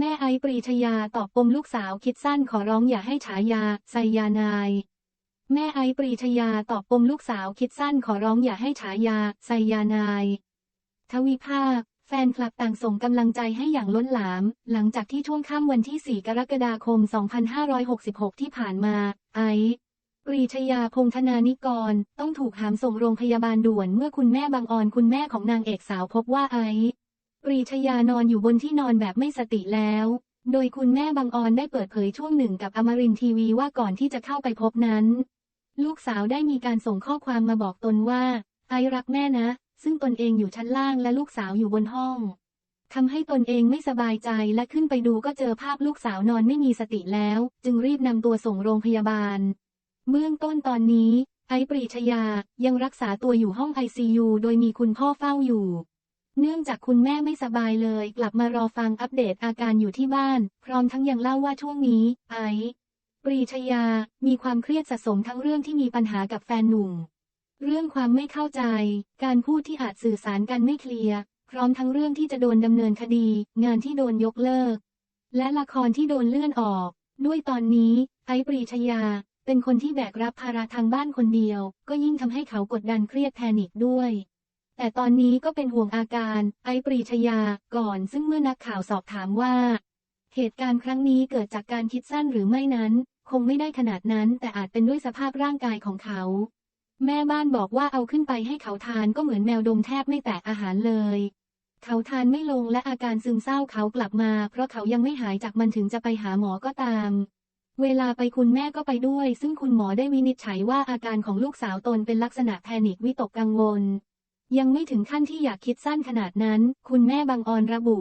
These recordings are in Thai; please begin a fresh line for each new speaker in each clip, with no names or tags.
แม่ไอปรีชยาตอบปมลูกสาวคิดสั้นขอร้องอย่าให้ฉายาไซยานาย แม่ไอปรีชยาตอบปมลูกสาวคิดสั้นขอร้องอย่าให้ฉายาไซยานาย ทวิภาค แฟนคลับต่างส่งกำลังใจให้อย่างล้นหลาม หลังจากที่ช่วงค่ำวันที่ 4 กรกฎาคม 2566 ที่ผ่านมา ไอปรีชยาพงษ์ธนานิกร ต้องถูกหามส่งโรงพยาบาลด่วนเมื่อคุณแม่บางออนคุณแม่ของนางเอกสาวพบว่าไอ ปรีชยานอนอยู่บนที่นอนแบบไม่สติแล้ว โดยคุณแม่บางออนได้เปิดเผยช่วงหนึ่งกับอมรินทีวีว่าก่อนที่จะเข้าไปพบนั้น ลูกสาวได้มีการส่งข้อความมาบอกตนว่า ไอรักแม่นะ ซึ่งตนเองอยู่ชั้นล่างและลูกสาวอยู่บนห้องทำให้ตนเองไม่สบายใจและขึ้นไปดูก็เจอภาพลูกสาวนอนไม่มีสติแล้ว จึงรีบนำตัวส่งโรงพยาบาล เบื้องต้นตอนนี้ ไอปรีชยายังรักษาตัวอยู่ห้อง ICU โดยมีคุณพ่อเฝ้าอยู่ เนื่องจากคุณแม่ไม่สบายเลย กลับมารอฟังอัปเดตอาการอยู่ที่บ้าน พร้อมทั้งยังเล่าว่าช่วงนี้ ไอปรีชยา มีความเครียดสะสมทั้งเรื่องที่มีปัญหากับแฟนหนุ่ม เรื่องความไม่เข้าใจ การพูดที่อาจสื่อสารกันไม่เคลียร์ พร้อมทั้งเรื่องที่จะโดนดำเนินคดี งานที่โดนยกเลิก และละครที่โดนเลื่อนออก ด้วยตอนนี้ ไอปรีชยา เป็นคนที่แบกรับภาระทางบ้านคนเดียว ก็ยิ่งทำให้เขากดดันเครียดแพนิคด้วย แต่ตอนนี้ก็เป็นห่วงอาการไอปรีชยาก่อนซึ่งเมื่อนักข่าวสอบถามว่า เหตุการณ์ครั้งนี้เกิดจากการคิดสั้นหรือไม่นั้น คงไม่ได้ขนาดนั้นแต่อาจเป็นด้วยสภาพร่างกายของเขา แม่บ้านบอกว่าเอาขึ้นไปให้เขาทานก็เหมือนแมวดมแทบไม่แตะอาหารเลย เขาทานไม่ลงและอาการซึมเศร้าเขากลับมา เพราะเขายังไม่หายจากมันถึงจะไปหาหมอก็ตาม เวลาไปคุณแม่ก็ไปด้วย ซึ่งคุณหมอได้วินิจฉัยว่าอาการของลูกสาวตนเป็นลักษณะแพนิควิตกกังวล ยังไม่ถึงขั้นที่อยากคิดสั้นขนาดนั้น คุณแม่บางออนระบุ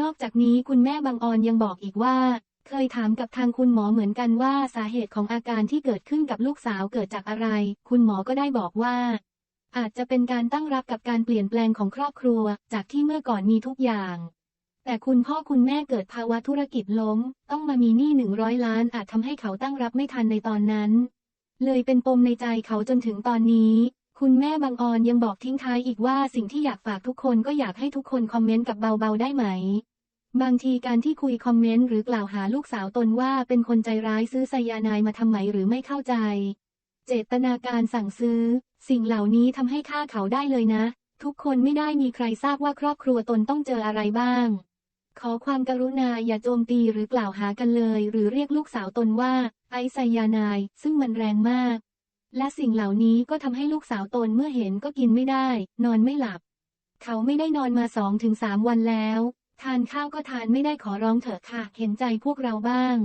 นอกจากนี้คุณแม่บางออนยังบอกอีกว่า เคยถามกับทางคุณหมอเหมือนกันว่าสาเหตุของอาการที่เกิดขึ้นกับลูกสาวเกิดจากอะไร คุณหมอก็ได้บอกว่า อาจจะเป็นการตั้งรับกับการเปลี่ยนแปลงของครอบครัว จากที่เมื่อก่อนมีทุกอย่าง แต่คุณพ่อคุณแม่เกิดภาวะธุรกิจล้ม ต้องมามีหนี้หนึ่งร้อยล้านอาจทำให้เขาตั้งรับไม่ทันในตอนนั้น เลยเป็นปมในใจเขาจนถึงตอนนี้ คุณแม่บางออนยังบอกทิ้งท้ายอีกว่าสิ่งที่อยากฝากทุกคนก็อยากให้ทุกคนคอมเมนต์กับเบาๆได้ไหม บางทีการที่คุยคอมเมนต์หรือกล่าวหาลูกสาวตนว่าเป็นคนใจร้ายซื้อไซยานายมาทำไหมหรือไม่เข้าใจ เจตนาการสั่งซื้อ สิ่งเหล่านี้ทำให้ฆ่าเขาได้เลยนะ ทุกคนไม่ได้มีใครทราบว่าครอบครัวตนต้องเจออะไรบ้าง ขอความกรุณาอย่าโจมตีหรือกล่าวหากันเลย หรือเรียกลูกสาวตนว่า ไอไซยานาย ซึ่งมันแรงมาก และสิ่งเหล่านี้ก็ทำให้ลูกสาวตนเมื่อเห็นก็กินไม่ได้ นอนไม่หลับ เขาไม่ได้นอนมาสองถึงสามวันแล้ว ทานข้าวก็ทานไม่ได้ขอร้องเถอะค่ะ เห็นใจพวกเราบ้าง